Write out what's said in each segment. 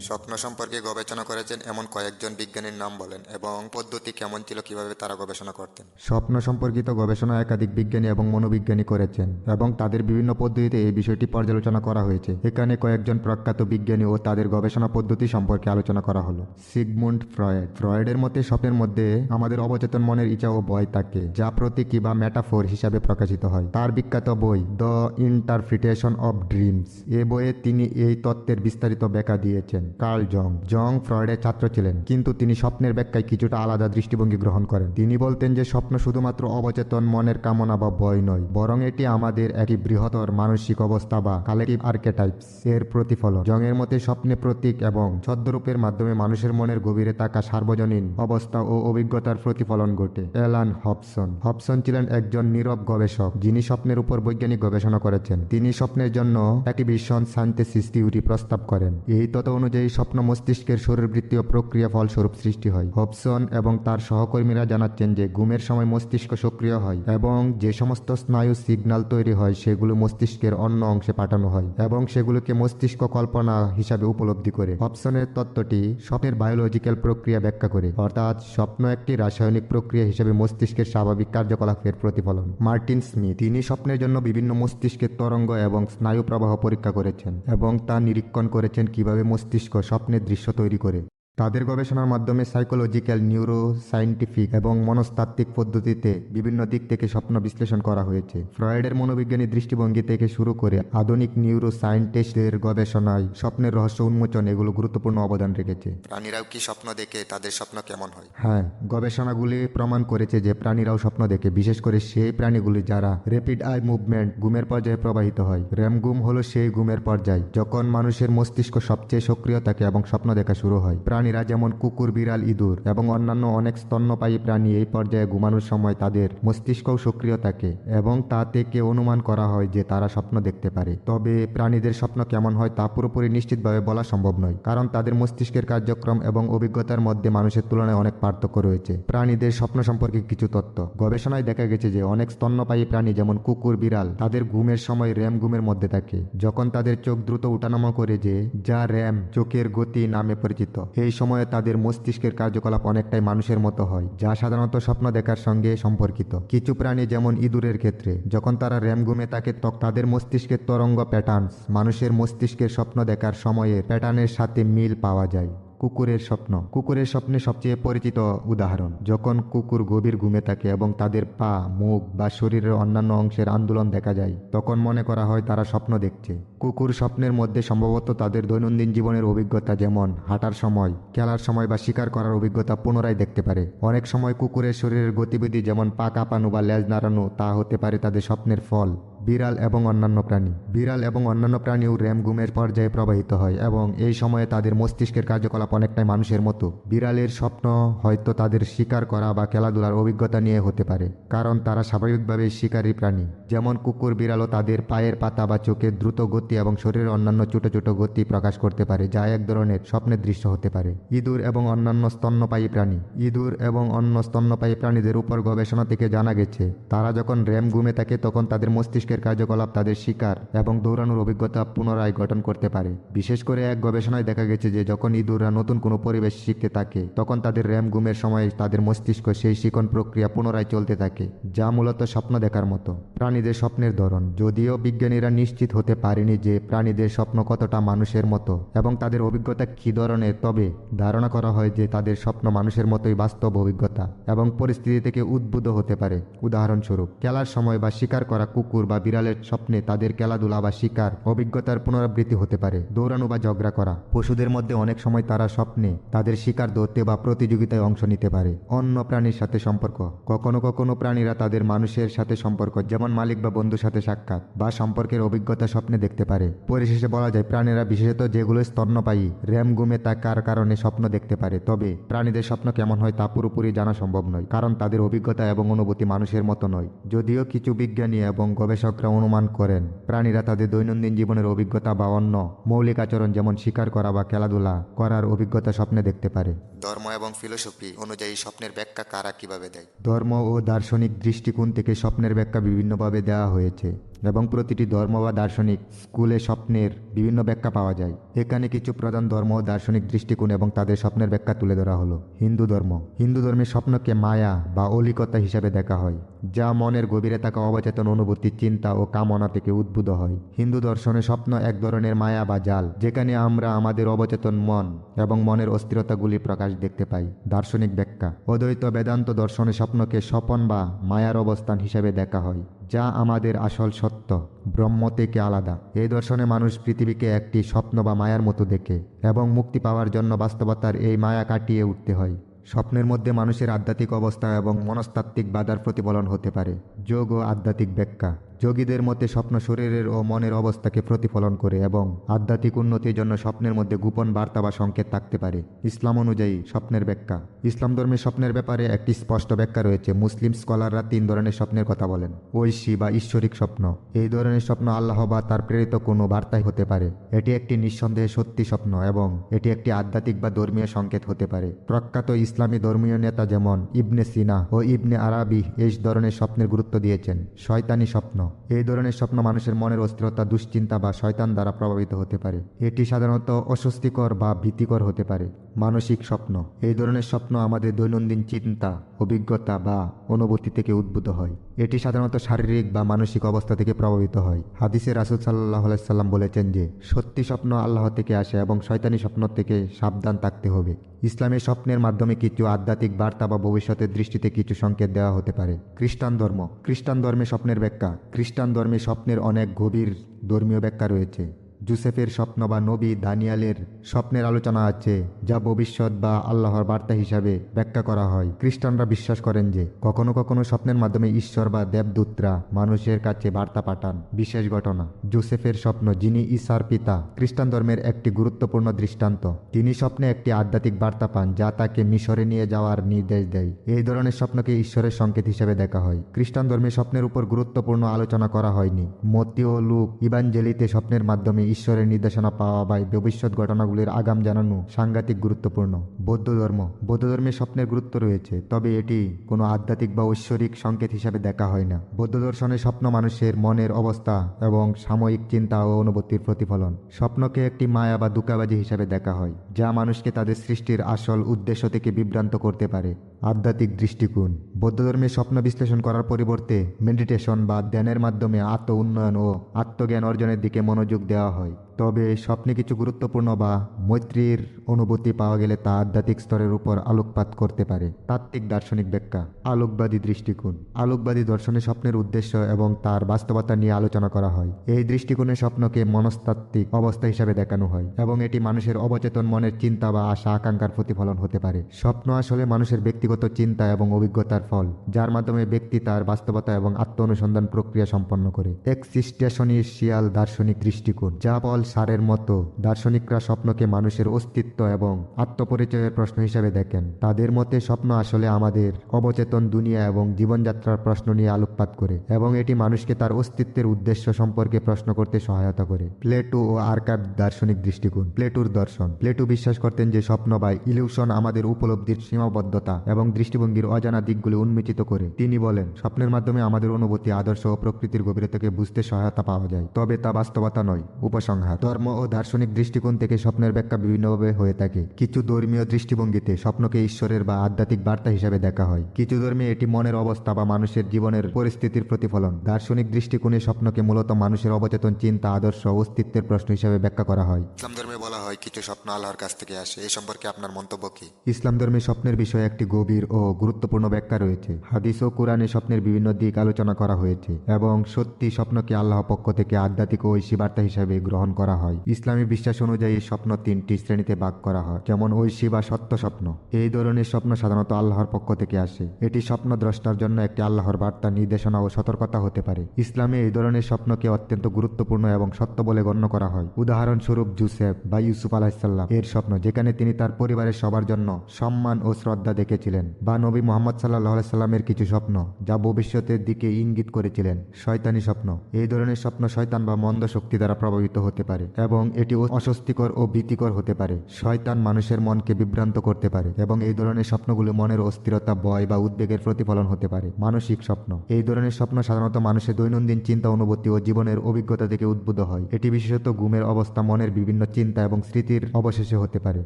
স্বপ্ন সম্পর্কে গবেষণা করেছেন এমন কয়েকজন বিজ্ঞানীর নাম বলেন এবং পদ্ধতি কেমন ছিল কীভাবে তারা গবেষণা করতেন। স্বপ্ন সম্পর্কিত গবেষণা একাধিক বিজ্ঞানী এবং মনোবিজ্ঞানী করেছেন এবং তাদের বিভিন্ন পদ্ধতিতে এই বিষয়টি পর্যালোচনা করা হয়েছে। এখানে কয়েকজন প্রখ্যাত বিজ্ঞানী ও তাদের গবেষণা পদ্ধতি সম্পর্কে আলোচনা করা হলো। Sigmund Freud. ফ্রয়েডের মতে, স্বপ্নের মধ্যে আমাদের অবচেতন মনের ইচ্ছা ও ভয় থাকে, যা প্রতীকী বা মেটাফোর হিসাবে প্রকাশিত হয়। তার বিখ্যাত বই, দ্য ইন্টারপ্রিটেশন অব ড্রিমস, এ বইয়ে তিনি এই তত্ত্বের বিস্তারিত ব্যাখ্যা দিয়েছেন। কার্ল জং। জং ফ্রয়েডের ছাত্র ছিলেন, কিন্তু তিনি স্বপ্নের ব্যাখ্যায় কিছুটা আলাদা দৃষ্টিভঙ্গি গ্রহণ করেন। তিনি বলতেন যে, স্বপ্ন শুধুমাত্র অবচেতন মনের কামনা বা ভয় নয়, বরং এটি আমাদের একটি বৃহত্তর মানসিক অবস্থা বা কালেকটিভ আর্কেটাইপস এর প্রতিফলন। জংয়ের মতে, স্বপ্নে প্রতীক এবং ছদ্মরূপের মাধ্যমে মানুষের মনের গভীরে থাকা সার্বজনীন অবস্থা ও অভিজ্ঞতার প্রতিফলন ঘটে। এলান হবসন। হবসন ছিলেন একজন নীরব গবেষক, যিনি স্বপ্নের উপর বৈজ্ঞানিক গবেষণা করেছেন। তিনি স্বপ্নের জন্য অ্যাক্টিভিশন সাইন্থেসিস থিওরি প্রস্তাব করেন। এই তত্ত্ব অনুযায়ী স্বপ্ন মস্তিষ্কের শরীরবৃত্তীয় প্রক্রিয়া ফলস্বরূপ সৃষ্টি হয়। হবসন এবং তার সহকর্মীরা জানাচ্ছেন যে ঘুমের সময় মস্তিষ্ক সক্রিয় হয় এবং যে সমস্ত স্নায়ু সিগন্যাল তৈরি হয় সেগুলো মস্তিষ্কের অন্য অংশে পাঠানো হয় এবং সেগুলোকে মস্তিষ্ক কল্পনা হিসাবে উপলব্ধি করে। হবসনের তত্ত্বটি স্বপ্নের বায়োলজিক্যাল প্রক্রিয়া ব্যাখ্যা করে। অর্থাৎ স্বপ্ন একটি রাসায়নিক প্রক্রিয়া হিসেবে মস্তিষ্কের স্বাভাবিক কার্যকলাপের প্রতিফলন। মার্টিন স্মিথ, তিনি স্বপ্নের জন্য বিভিন্ন মস্তিষ্কের তরঙ্গ এবং স্নায়ু প্রবাহ পরীক্ষা করেছেন এবং তা নিরীক্ষণ করেছেন কীভাবে মস্তিষ্ক স্বপ্নের দৃশ্য তৈরি করে। তাদের গবেষণার মাধ্যমে সাইকোলজিক্যাল নিউরো সায়েন্টিফিক এবং মনস্তাত্ত্বিক পদ্ধতিতে বিভিন্ন দিক থেকে স্বপ্ন বিশ্লেষণ করা হয়েছে। ফ্রয়েডের মনোবিজ্ঞানী দৃষ্টিভঙ্গি থেকে শুরু করে আধুনিক নিউরো সায়েন্টিস্টদের গবেষণায় স্বপ্নের রহস্য উন্মোচন এগুলো গুরুত্বপূর্ণ অবদান রেখেছে। প্রাণীরাও কি স্বপ্ন দেখে তাদের স্বপ্ন কেমন হয়? হ্যাঁ গবেষণাগুলি প্রমাণ করেছে যে প্রাণীরাও স্বপ্ন দেখে বিশেষ করে সেই প্রাণীগুলি যারা র্যাপিড আই মুভমেন্ট ঘুমের পর্যায়ে প্রবাহিত হয়। র্যাম ঘুম হলো সেই ঘুমের পর্যায় যখন মানুষের মস্তিষ্ক সবচেয়ে সক্রিয় থাকে এবং স্বপ্ন দেখা শুরু হয়। প্রাণীরা যেমন কুকুর, বিড়াল, ইঁদুর এবং অন্যান্য অনেক স্তন্যপায়ী প্রাণী এই পর্যায়ে ঘুমানোর সময় তাদের মস্তিষ্কও সক্রিয় থাকে এবং তা থেকে অনুমান করা হয় যে তারা স্বপ্ন দেখতে পারে। তবে প্রাণীদের স্বপ্ন কেমন হয় তা পুরোপুরি নিশ্চিতভাবে বলা সম্ভব নয়, কারণ তাদের মস্তিষ্কের কার্যক্রম এবং অভিজ্ঞতার মধ্যে মানুষের তুলনায় অনেক পার্থক্য রয়েছে। প্রাণীদের স্বপ্ন সম্পর্কে কিছু তথ্য। গবেষণায় দেখা গেছে যে অনেক স্তন্যপায়ী প্রাণী যেমন কুকুর, বিড়াল, তাদের ঘুমের সময় র্যাম ঘুমের মধ্যে থাকে, যখন তাদের চোখ দ্রুত উঠানামা করে যে যা র্যাম চোখের গতি নামে পরিচিত। এই সময়ে তাদের মস্তিষ্কের কার্যকলাপ অনেকটাই মানুষের মতো হয়, যা সাধারণত স্বপ্ন দেখার সঙ্গে সম্পর্কিত। কিছু প্রাণী যেমন ইঁদুরের ক্ষেত্রে, যখন তারা র্যাম ঘুমে থাকে তাদের মস্তিষ্কের তরঙ্গ প্যাটার্নস, মানুষের মস্তিষ্কের স্বপ্ন দেখার সময়ের প্যাটার্নের সাথে মিল পাওয়া যায়। কুকুরের স্বপ্ন। কুকুরের স্বপ্নে সবচেয়ে পরিচিত উদাহরণ, যখন কুকুর গভীর ঘুমে থাকে এবং তাদের পা, মুখ বা শরীরের অন্যান্য অংশের আন্দোলন দেখা যায়, তখন মনে করা হয় তারা স্বপ্ন দেখছে। কুকুর স্বপ্নের মধ্যে সম্ভবত তাদের দৈনন্দিন জীবনের অভিজ্ঞতা যেমন হাঁটার সময়, খেলার সময় বা শিকার করার অভিজ্ঞতা পুনরায় দেখতে পারে। অনেক সময় কুকুরের শরীরের গতিবিধি যেমন পা কাঁপানো বা লেজ নাড়ানো, তা হতে পারে তাদের স্বপ্নের ফল, বিড়াল এবং অন্যান্য প্রাণী। বিড়াল এবং অন্যান্য প্রাণীও র্যাম ঘুমের পর্যায়ে প্রবাহিত হয় এবং এই সময়ে তাদের মস্তিষ্কের কার্যকলাপ অনেকটাই মানুষের মতো। বিড়ালের স্বপ্ন হয়তো তাদের শিকার করা বা খেলাধুলার অভিজ্ঞতা নিয়ে হতে পারে, কারণ তারা স্বাভাবিকভাবে শিকারী প্রাণী। যেমন কুকুর বিড়ালও তাদের পায়ের পাতা বা চোখের দ্রুত গতি এবং শরীরের অন্যান্য ছোট ছোট গতি প্রকাশ করতে পারে, যা এক ধরনের স্বপ্নের দৃশ্য হতে পারে। ইঁদুর এবং অন্যান্য স্তন্যপায়ী প্রাণী। ইঁদুর এবং অন্য স্তন্যপায়ী প্রাণীদের উপর গবেষণা থেকে জানা গেছে, তারা যখন র্যাম ঘুমে থাকে, তখন তাদের মস্তিষ্কের কার্যকলাপ তাদের শিকার এবং দৌড়ানোর অভিজ্ঞতা পুনরায় গঠন করতে পারে। বিশেষ করে এক গবেষণায় দেখা গেছে যে, যখন ইঁদুররা নতুন কোনো পরিবেশ শিখতে থাকে, তখন তাদের র্যাম ঘুমের সময় তাদের মস্তিষ্ক সেই শিকন প্রক্রিয়া পুনরায় চলতে থাকে, যা মূলত স্বপ্ন দেখার মতো। প্রাণীদের স্বপ্নের ধরন। যদিও বিজ্ঞানীরা নিশ্চিত হতে পারেনি যে প্রাণীদের স্বপ্ন কতটা মানুষের মতো এবং তাদের অভিজ্ঞতা কী ধরনের, তবে ধারণা করা হয় যে তাদের স্বপ্ন মানুষের মতোই বাস্তব অভিজ্ঞতা এবং পরিস্থিতি থেকে উদ্বুদ্ধ হতে পারে। উদাহরণস্বরূপ, খেলার সময় বা শিকার করা কুকুর বা বিড়ালের স্বপ্নে তাদের খেলাধুলা বা শিকার অভিজ্ঞতার পুনরাবৃত্তি হতে পারে। দৌড়ানো বা ঝগড়া করা, পশুদের মধ্যে অনেক সময় তারা স্বপ্নে তাদের শিকার ধরতে বা প্রতিযোগিতায় অংশ নিতে পারে। অন্য প্রাণীর সাথে সম্পর্ক, কখনো কখনো প্রাণীরা তাদের মানুষের সাথে সম্পর্ক, যেমন মালিক বা বন্ধুর সাথে সাক্ষাৎ বা সম্পর্কের অভিজ্ঞতা স্বপ্নে দেখতে পারে। পরিশেষে বলা যায় প্রাণীরা বিশেষত যেগুলো স্তন্যপায়ী র্যাম গুমে তা কার কারণে স্বপ্ন দেখতে পারে? তবে প্রাণীদের স্বপ্ন কেমন হয় তা পুরোপুরি জানা সম্ভব নয় কারণ তাদের অভিজ্ঞতা এবং অনুভূতি মানুষের মতো নয়। যদিও কিছু বিজ্ঞানী এবং গবেষকরা অনুমান করেন প্রাণীরা তাদের দৈনন্দিন জীবনের অভিজ্ঞতা বা অন্য মৌলিক আচরণ যেমন শিকার করা বা খেলাধুলা করার অভিজ্ঞতা স্বপ্নে দেখতে পারে। ধর্ম এবং ফিলোসফি অনুযায়ী স্বপ্নের ব্যাখ্যা কারা কীভাবে দেয়? ধর্ম ও দার্শনিক দৃষ্টিকোণ থেকে স্বপ্নের ব্যাখ্যা বিভিন্নভাবে দেওয়া হয়েছে। এবং প্রতিটি ধর্ম বা দার্শনিক স্কুলে স্বপ্নের বিভিন্ন ব্যাখ্যা পাওয়া যায়। এখানে কিছু প্রধান ধর্ম ও দার্শনিক দৃষ্টিকোণ এবং তাদের স্বপ্নের ব্যাখ্যা তুলে ধরা হলো। হিন্দু ধর্ম। হিন্দু ধর্মের স্বপ্নকে মায়া বা অলিকতা হিসাবে দেখা হয়, যা মনের গভীরে থাকা অবচেতন অনুভূতি, চিন্তা ও কামনা থেকে উদ্ভূত হয়। হিন্দু দর্শনে স্বপ্ন এক ধরনের মায়া বা জাল, যেখানে আমরা আমাদের অবচেতন মন এবং মনের অস্থিরতাগুলি প্রকাশ দেখতে পাই। দার্শনিক ব্যাখ্যা। অদ্বৈত বেদান্ত দর্শনে স্বপ্নকে স্বপন বা মায়ার অবস্থান হিসেবে দেখা হয়। যা আমাদের আসল সত্য, ব্রহ্ম থেকে আলাদা। এই দর্শনে মানুষ পৃথিবীকে একটি স্বপ্ন বা মায়ার মতো দেখে এবং মুক্তি পাওয়ার জন্য বাস্তবতার এই মায়া কাটিয়ে উঠতে হয়। স্বপ্নের মধ্যে মানুষের আধ্যাত্মিক অবস্থা এবং মনস্তাত্ত্বিক বাধার প্রতিফলন হতে পারে। যোগ ও আধ্যাত্মিক ব্যাখ্যা। যোগীদের মতে স্বপ্ন শরীরের ও মনের অবস্থাকে প্রতিফলন করে এবং আধ্যাত্মিক উন্নতির জন্য স্বপ্নের মধ্যে গোপন বার্তা বা সংকেত থাকতে পারে। ইসলাম অনুযায়ী স্বপ্নের ব্যাখ্যা। ইসলাম ধর্মে স্বপ্নের ব্যাপারে একটি স্পষ্ট ব্যাখ্যা রয়েছে। মুসলিম স্কলাররা তিন ধরনের স্বপ্নের কথা বলেন। ঐশী বা ঈশ্বরিক স্বপ্ন। এই ধরনের স্বপ্ন আল্লাহ বা তার প্রেরিত কোনো বার্তাই হতে পারে। এটি একটি নিঃসন্দেহে সত্যি স্বপ্ন এবং এটি একটি আধ্যাত্মিক বা ধর্মীয় সংকেত হতে পারে। প্রখ্যাত ইসলামী ধর্মীয় নেতা যেমন ইবনে সিনা ও ইবনে আরাবি এই ধরনের স্বপ্নের গুরুত্ব দিয়েছেন। শয়তানি স্বপ্ন। এই ধরনের স্বপ্ন মানুষের মনের অস্থিরতা, দুশ্চিন্তা বা শয়তান দ্বারা প্রভাবিত হতে পারে। এটি সাধারণত অস্বস্তিকর বা ভীতিকর হতে পারে। মানসিক স্বপ্ন। এই ধরনের স্বপ্ন আমাদের দৈনন্দিন চিন্তা, অভিজ্ঞতা বা অনুভূতি থেকে উদ্ভূত হয়। এটি সাধারণত শারীরিক বা মানসিক অবস্থা থেকে প্রভাবিত হয়। হাদিসে রাসুল সাল্লাহ সাল্লাম বলেছেন যে, সত্যি স্বপ্ন আল্লাহ থেকে আসে এবং শয়তানি স্বপ্ন থেকে সাবধান থাকতে হবে। ইসলামের স্বপ্নের মাধ্যমে কিছু আধ্যাত্মিক বার্তা বা ভবিষ্যতের দৃষ্টিতে কিছু সংকেত দেওয়া হতে পারে। খ্রিস্টান ধর্ম। খ্রিস্টান ধর্মে স্বপ্নের ব্যাখ্যা। খ্রিস্টান ধর্মে স্বপ্নের অনেক গভীর ধর্মীয় ব্যাখ্যা রয়েছে। জুসেফের স্বপ্ন বা নবী দানিয়ালের স্বপ্নের আলোচনা আছে, যা ভবিষ্যৎ বা আল্লাহর বার্তা হিসাবে ব্যাখ্যা করা হয়। খ্রিস্টানরা বিশ্বাস করেন যে, কখনো কখনো স্বপ্নের মাধ্যমে ঈশ্বর বা দেবদূতরা মানুষের কাছে বার্তা পাঠান। বিশেষ ঘটনা, জোসেফের স্বপ্ন, যিনি ঈশার পিতা, খ্রিস্টান ধর্মের একটি গুরুত্বপূর্ণ দৃষ্টান্ত। তিনি স্বপ্নে একটি আধ্যাত্মিক বার্তা পান, যা তাকে মিশরে নিয়ে যাওয়ার নির্দেশ দেয়। এই ধরনের স্বপ্নকে ঈশ্বরের সংকেত হিসেবে দেখা হয়। খ্রিস্টান ধর্মে স্বপ্নের উপর গুরুত্বপূর্ণ আলোচনা করা হয়নি। মতি ও লুক ইবাঞ্জেলিতে স্বপ্নের মাধ্যমে ঈশ্বরের নির্দেশনা পাওয়া বা ভবিষ্যৎ ঘটনাগুলির আগাম জানানো সাংঘাতিক গুরুত্বপূর্ণ। বৌদ্ধ ধর্ম। বৌদ্ধ ধর্মে স্বপ্নের গুরুত্ব রয়েছে, তবে এটি কোনো আধ্যাত্মিক বা ঐশ্বরিক সংকেত হিসাবে দেখা হয় না। বৌদ্ধ দর্শনে স্বপ্ন মানুষের মনের অবস্থা এবং সাময়িক চিন্তা ও অনুভূতির প্রতিফলন। স্বপ্নকে একটি মায়া বা দুকাবাজি হিসাবে দেখা হয়, যা মানুষকে তাদের সৃষ্টির আসল উদ্দেশ্য থেকে বিভ্রান্ত করতে পারে। আধ্যাত্মিক দৃষ্টিকোণ বৌদ্ধ ধর্মে স্বপ্ন বিশ্লেষণ করার পরিবর্তে মেডিটেশন বা ধ্যানের মাধ্যমে আত্ম উন্নয়ন ও আত্মজ্ঞান অর্জনের দিকে মনোযোগ দেওয়া হয়। তবে স্বপ্নে কিছু গুরুত্বপূর্ণ বা মৈত্রীর অনুভূতি পাওয়া গেলে তা আধ্যাত্মিক স্তরের উপর আলোকপাত করতে পারে। তাত্ত্বিক দার্শনিক ব্যাখ্যা, আলোকবাদী দৃষ্টিকোণ। আলোকবাদী দর্শনে স্বপ্নের উদ্দেশ্য এবং তার বাস্তবতা নিয়ে আলোচনা করা হয়। এই দৃষ্টিকোণে স্বপ্নকে মনস্তাত্ত্বিক অবস্থা হিসাবে দেখানো হয় এবং এটি মানুষের অবচেতন মনের চিন্তা বা আশা আকাঙ্ক্ষার প্রতিফলন হতে পারে। স্বপ্ন আসলে মানুষের ব্যক্তিগত চিন্তা এবং অভিজ্ঞতার ফল, যার মাধ্যমে ব্যক্তি তার বাস্তবতা এবং আত্ম অনুসন্ধান প্রক্রিয়া সম্পন্ন করে। এক্সিস্টেশনিশিয়াল দার্শনিক দৃষ্টিকোণ, যা পল সারের মতো দার্শনিকরা স্বপ্নকে মানুষের অস্তিত্ব এবং আত্মপরিচয়ের প্রশ্ন হিসাবে দেখেন। তাদের মতে স্বপ্ন আসলে আমাদের অবচেতন দুনিয়া এবং জীবনযাত্রার প্রশ্ন নিয়ে আলোকপাত করে এবং এটি মানুষকে তার অস্তিত্বের উদ্দেশ্য সম্পর্কে প্রশ্ন করতে সহায়তা করে। প্লেটু ও আর্কাব দার্শনিক দৃষ্টিকোণ। প্লেটুর দর্শন। প্লেটু বিশ্বাস করতেন যে স্বপ্ন বা ইলিউশন আমাদের উপলব্ধির সীমাবদ্ধতা এবং দৃষ্টিভঙ্গির অজানা দিকগুলি উন্মোচিত করে। তিনি বলেন, স্বপ্নের মাধ্যমে আমাদের অনুভূতি, আদর্শ ও প্রকৃতির গভীরতাকে বুঝতে সহায়তা পাওয়া যায়। তবে তা বাস্তবতা নয়, উপসংহার। ধর্ম ও দার্শনিক দৃষ্টিকোণ থেকে স্বপ্নের ব্যাখ্যা বিভিন্নভাবে হয়ে থাকে। কিছু ধর্মীয় দৃষ্টিভঙ্গিতে স্বপ্নকে ঈশ্বরের বা আধ্যাত্মিক বার্তা হিসাবে দেখা হয়। কিছু ধর্মে এটি মনের অবস্থা বা মানুষের জীবনের পরিস্থিতির প্রতিফলন। দার্শনিক দৃষ্টিকোণে স্বপ্নকে মূলত মানুষের অবচেতন চিন্তা আদর্শ অস্তিত্বের প্রশ্ন হিসাবে ব্যাখ্যা করা হয়। ইসলাম ধর্মে বলা হয় কিছু স্বপ্ন আল্লাহর কাছ থেকে আসে। এ সম্পর্কে আপনার মন্তব্য কি? ইসলাম ধর্মে স্বপ্নের বিষয়ে একটি গভীর ও গুরুত্বপূর্ণ ব্যাখ্যা রয়েছে। হাদিস ও কোরআনে স্বপ্নের বিভিন্ন দিক আলোচনা করা হয়েছে এবং সত্যি স্বপ্নকে আল্লাহ পক্ষ থেকে আধ্যাত্মিক ও ঐশী বার্তা হিসাবে গ্রহণ করা হয়। ইসলামী বিশ্বাস অনুযায়ী স্বপ্ন তিনটি শ্রেণীতে ভাগ করা হয়। যেমন ঐশী বা সত্য স্বপ্ন। এই ধরনের স্বপ্ন সাধারণত আল্লাহর পক্ষ থেকে আসে। এটি স্বপ্ন দ্রষ্টার জন্য একটি আল্লাহর বার্তা, নির্দেশনা ও সতর্কতা হতে পারে। ইসলামে এই ধরনের স্বপ্নকে অত্যন্ত গুরুত্বপূর্ণ এবং সত্য বলে গণ্য করা হয়। উদাহরণস্বরূপ, জুসেফ বা ইউসুফ আলাহিসাল্লাম এর স্বপ্ন, যেখানে তিনি তার পরিবারের সবার জন্য সম্মান ও শ্রদ্ধা দেখেছিলেন বা নবী মোহাম্মদ সাল্লাহ সাল্লামের কিছু স্বপ্ন যা ভবিষ্যতের দিকে ইঙ্গিত করেছিলেন। শয়তানি স্বপ্ন। এই ধরনের স্বপ্ন শয়তান বা মন্দ শক্তি দ্বারা প্রভাবিত হতে পারে। এবং এটি অস্বস্তিকর ও ভীতিকর হতে পারে। শয়তান মানুষের মনকে বিভ্রান্ত করতে পারে এবং এই ধরনের স্বপ্নগুলো মনের অস্থিরতা, ভয় বা উদ্বেগের প্রতিফলন হতে পারে। মানসিক স্বপ্ন। এই ধরনের স্বপ্ন সাধারণত মানুষের দৈনন্দিন চিন্তা, অনুভূতি ও জীবনের অভিজ্ঞতা থেকে উদ্ভূত হয়। এটি বিশেষত ঘুমের অবস্থা, মনের বিভিন্ন চিন্তা এবং স্মৃতির অবশেষে হতে পারে।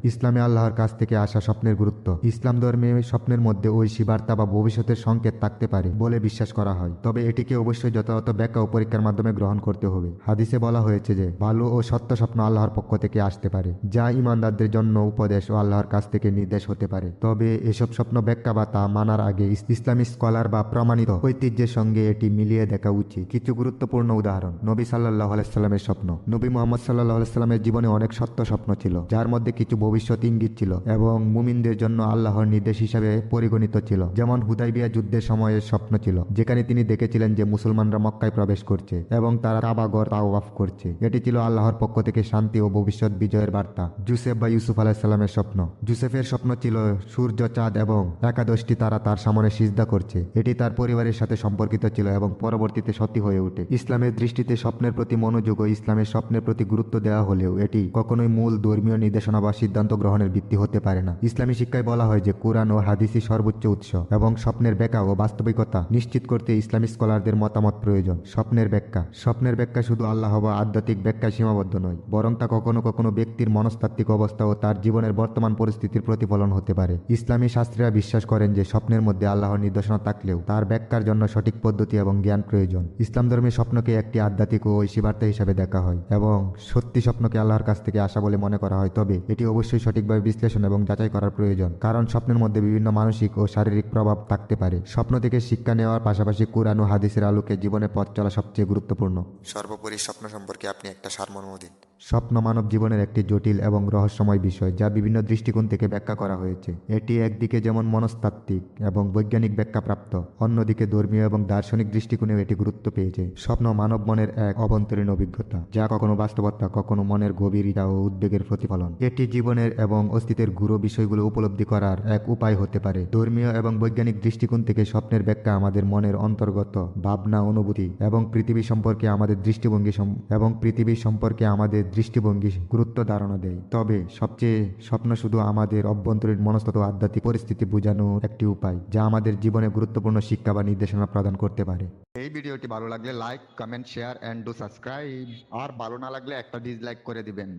ইসলামে আল্লাহর কাছ থেকে আসা স্বপ্নের গুরুত্ব। ইসলাম ধর্মে স্বপ্নের মধ্যে ঐশী বার্তা বা ভবিষ্যতের সংকেত থাকতে পারে বলে বিশ্বাস করা হয়। তবে এটিকে অবশ্যই যথাযথ ব্যাখ্যা ও পরীক্ষার মাধ্যমে গ্রহণ করতে হবে। হাদিসে বলা হয়েছে যে, ভালো ও সত্য স্বপ্ন আল্লাহর পক্ষ থেকে আসতে পারে, যা ইমানদারদের জন্য উপদেশ ও আল্লাহর কাছ থেকে নির্দেশ হতে পারে। তবে এসব স্বপ্ন ব্যাখ্যা বা তা মানার আগে ইস- ইসলামী স্কলার বা প্রমাণিত ঐতিহ্যের সঙ্গে এটি মিলিয়ে দেখা উচিত। কিছু গুরুত্বপূর্ণ উদাহরণ, নবী সাল্লাহ আলাইস্লামের স্বপ্ন। নবী মোহাম্মদ সাল্লাহ আলাইস্লামের জীবনে অনেক সত্য স্বপ্ন ছিল, যার মধ্যে কিছু ভবিষ্যৎ ইঙ্গিত ছিল এবং মুমিনদের জন্য আল্লাহর নির্দেশ হিসাবে পরিগণিত ছিল। যেমন হুদাইবিয়া যুদ্ধের সময়ের স্বপ্ন ছিল, যেখানে তিনি দেখেছিলেন যে মুসলমানরা মক্কায় প্রবেশ করছে এবং তারা কাবাগর তাওয়াফ করছে। এটি ছিল আল্লাহর পক্ষ থেকে শান্তি ও ভবিষ্যৎ বিজয়ের বার্তা। জুসেফ বা ইউসুফ আলাহিসাল্লামের স্বপ্ন। জুসেফের স্বপ্ন ছিল সূর্য, চাঁদ এবং একাদশটি তারা তার সামনে সিজদা করছে। এটি তার পরিবারের সাথে সম্পর্কিত ছিল এবং পরবর্তীতে সত্যি হয়ে ওঠে। ইসলামের দৃষ্টিতে স্বপ্নের প্রতি মনোযোগ ও ইসলামের স্বপ্নের প্রতি গুরুত্ব দেওয়া হলেও এটি কখনোই মূল ধর্মীয় নির্দেশনা বা সিদ্ধান্ত গ্রহণের ভিত্তি হতে পারে না। ইসলামী শিক্ষায় বলা হয় যে কোরআন ও হাদিসই সর্বোচ্চ উৎস এবং স্বপ্নের ব্যাখ্যা ও বাস্তবিকতা নিশ্চিত করতে ইসলামী স্কলারদের মতামত প্রয়োজন। স্বপ্নের ব্যাখ্যা। স্বপ্নের ব্যাখ্যা শুধু আল্লাহ বা আধ্যাত্মিক ব্যাখ্যায় সীমাবদ্ধ নয়, বরং তা কখনো কখনো ব্যক্তির মনস্তাত্ত্বিক অবস্থা ও তার জীবনের বর্তমান পরিস্থিতির প্রতিফলন হতে পারে। ইসলামী শাস্ত্রীরা বিশ্বাস করেন যে স্বপ্নের মধ্যে আল্লাহর নির্দেশনা থাকলেও তার ব্যাখ্যার জন্য সঠিক পদ্ধতি এবং জ্ঞান প্রয়োজন। ইসলাম ধর্মে স্বপ্নকে একটি আধ্যাত্মিক ও ঐশী বার্তা হিসাবে দেখা হয় এবং সত্যি স্বপ্নকে আল্লাহর কাছ থেকে আসা বলে মনে করা হয়। তবে এটি অবশ্যই সঠিকভাবে বিশ্লেষণ এবং যাচাই করার প্রয়োজন, কারণ স্বপ্নের মধ্যে বিভিন্ন মানসিক ও শারীরিক প্রভাব থাকতে পারে। স্বপ্ন থেকে শিক্ষা নেওয়ার পাশাপাশি কোরআন ও হাদিসের আলোকে জীবনে পথ চলা সবচেয়ে গুরুত্বপূর্ণ। সর্বোপরি স্বপ্ন সম্পর্কে আপনি একটা সারমর্ম ونود স্বপ্ন মানব জীবনের একটি জটিল এবং রহস্যময় বিষয় যা বিভিন্ন দৃষ্টিকোণ থেকে ব্যাখ্যা করা হয়েছে। এটি একদিকে যেমন মনস্তাত্ত্বিক এবং বৈজ্ঞানিক ব্যাখ্যাপ্রাপ্ত, অন্যদিকে ধর্মীয় এবং দার্শনিক দৃষ্টিকোণেও এটি গুরুত্ব পেয়েছে। স্বপ্ন মানব মনের এক অভ্যন্তরীণ অভিজ্ঞতা, যা কখনো বাস্তবতা, কখনো মনের গভীরতা ও উদ্বেগের প্রতিফলন। এটি জীবনের এবং অস্তিত্বের গুরু বিষয়গুলো উপলব্ধি করার এক উপায় হতে পারে। ধর্মীয় এবং বৈজ্ঞানিক দৃষ্টিকোণ থেকে স্বপ্নের ব্যাখ্যা আমাদের মনের অন্তর্গত ভাবনা, অনুভূতি এবং পৃথিবী সম্পর্কে আমাদের দৃষ্টিভঙ্গি এবং পৃথিবী সম্পর্কে আমাদের দৃষ্টিভঙ্গি গুরুত্ব ধারণা দেয়। তবে সবচেয়ে স্বপ্ন শুধু আমাদের অভ্যন্তরীণ মনস্তত আধ্যাত্মিক পরিস্থিতি বোঝানোর একটি উপায়, যা আমাদের জীবনে গুরুত্বপূর্ণ শিক্ষা বা নির্দেশনা প্রদান করতে পারে। এই ভিডিওটি ভালো লাগলে like, comment, share and do subscribe আর ভালো না লাগলে একটা ডিসলাইক করে দিবেন।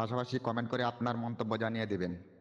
পাশাপাশি কমেন্ট করে আপনার মন্তব্য জানিয়ে দিবেন।